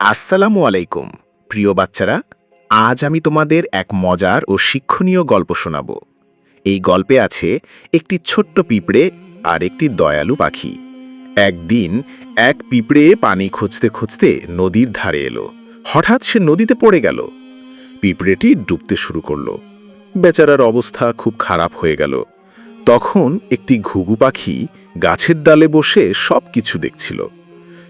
আসসালামু আলাইকুম, প্রিয় বাচ্চারা। আজ আমি তোমাদের এক মজার ও শিক্ষণীয় গল্প শোনাব। এই গল্পে আছে একটি ছোট্ট পিঁপড়ে আর একটি দয়ালু পাখি। একদিন এক পিঁপড়ে পানি খুঁজতে খুঁজতে নদীর ধারে এলো। হঠাৎ সে নদীতে পড়ে গেল। পিঁপড়েটি ডুবতে শুরু করল। বেচারার অবস্থা খুব খারাপ হয়ে গেল। তখন একটি ঘুঘু পাখি গাছের ডালে বসে সব কিছু দেখছিল।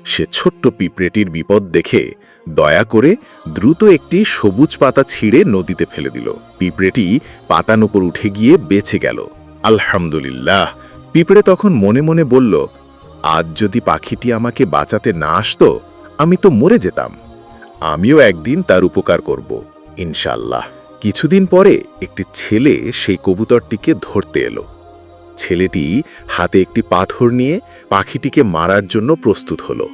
সে ছোট্ট পিঁপড়েটির বিপদ দেখে দয়া করে দ্রুত একটি সবুজ পাতা ছিঁড়ে নদীতে ফেলে দিল। পিঁপড়েটি পাতার উপর উঠে গিয়ে বেঁচে গেল। আলহামদুলিল্লাহ, পিঁপড়ে তখন মনে মনে বলল, আজ যদি পাখিটি আমাকে বাঁচাতে না আসতো, আমি তো মরে যেতাম। আমিও একদিন তার উপকার করব ইনশাল্লাহ কিছুদিন পরে একটি ছেলে সেই কবুতরটিকে ধরতে এলো। ছেলেটি হাতে একটি পাথর নিয়ে পাখিটিকে মারার জন্য প্রস্তুত হলো।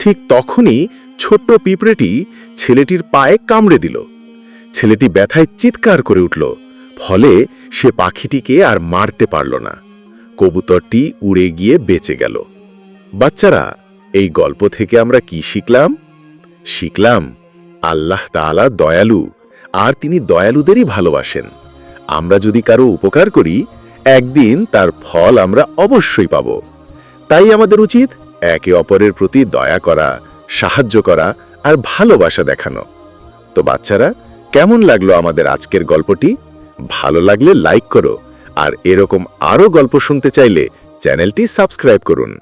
ঠিক তখনই ছোট্ট পিঁপড়েটি ছেলেটির পায়ে কামড়ে দিল। ছেলেটি ব্যথায় চিৎকার করে উঠল, ফলে সে পাখিটিকে আর মারতে পারল না। কবুতরটি উড়ে গিয়ে বেঁচে গেল। বাচ্চারা, এই গল্প থেকে আমরা কি শিখলাম? শিখলাম, আল্লাহ তাআলা দয়ালু, আর তিনি দয়ালুদেরই ভালোবাসেন। আমরা যদি কারও উপকার করি একদিন তার ফল আমরা অবশ্যই পাব। তাই আমাদের উচিত একে অপরের প্রতি দয়া করা, সাহায্য করা আর ভালোবাসা দেখানো। তো বাচ্চারা, কেমন লাগল আমাদের আজকের গল্পটি? ভালো লাগলে লাইক করো আর এরকম আরও গল্প শুনতে চাইলে চ্যানেলটি সাবস্ক্রাইব করুন।